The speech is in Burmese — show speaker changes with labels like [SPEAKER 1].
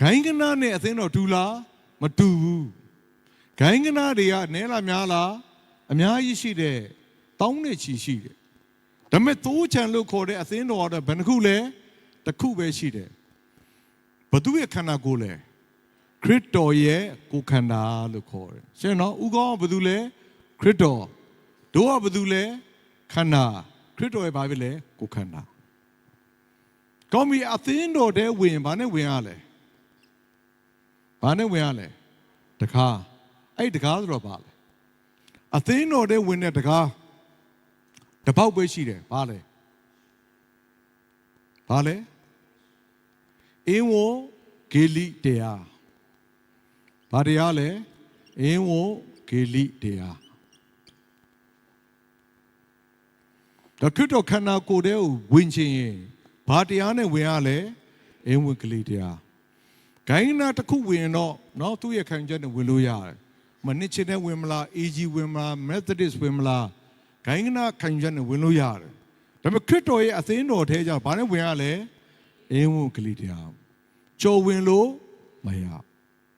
[SPEAKER 1] ဂိုင်းကနာနဲ့အသင်းတော်တူလားမတူဘူးဂိုင်းကနာတွေကနဲလားများလားအများကြီးရှိတယ်တောင်းနဲ့ချီရှိတယ်ဒါပေမဲ့သိုးချံလို့ခေါ်တဲ့အသင်းတော်ကတော့ဘယ်နှခုလဲတစ်ခုပဲရှိတယ်ဘသူရဲ့ခန္ဓာကိုယ်လဲခရစ်တော်ရဲ့ကိုယ်ခန္ဓာလို့ခေါ်တယ်ရှင်းနော်ဥကောင်းကဘသူလဲခရစ်တော်တို့ကဘသူလဲခန္ဓာခရစ်တော်ရဲ့ဘာပဲလဲကိုယ်ခန္ဓာကောင်းပြီအသင်းတော်တဲ့ဝင်ဘာနဲ့ဝင်ရလဲ ဘာနဲ့ဝင်ရလဲတကားအဲ့တကားဆိုတော့ဘာလဲအသင်းတော်တဲ့ဝင်တဲ့တကားတစ်ပေါက်ပဲရှိတယ်ဘာလဲဘာလဲအင်းဝဂေလိတရားဘာတရားလဲအင်းဝဂေလိတရားဒါခရစ်တော်ခန္ဓာကိုယ်တဲ့ကိုဝင်ခြင်းရင်ဘာတရားနဲ့ဝင်ရလဲအင်းဝဂေလိတရား ဂိုင်းနာတစ်ခုဝင်ရင်တော့เนาะသူ့ရဲ့ခံချက်နဲ့ဝင်လို့ရတယ်။မနစ်ချင်တဲ့ဝင်မလား AG ဝင်မလား Methodist ဝင်မလားဂိုင်းနာခံချက်နဲ့ဝင်လို့ရတယ်။ဒါပေမဲ့ခရစ်တော်ရဲ့အသင်းတော်ထဲကျဘာနဲ့ဝင်ရလဲ။အင်းဝကလေးတရား။ကြော်ဝင်လို့မရ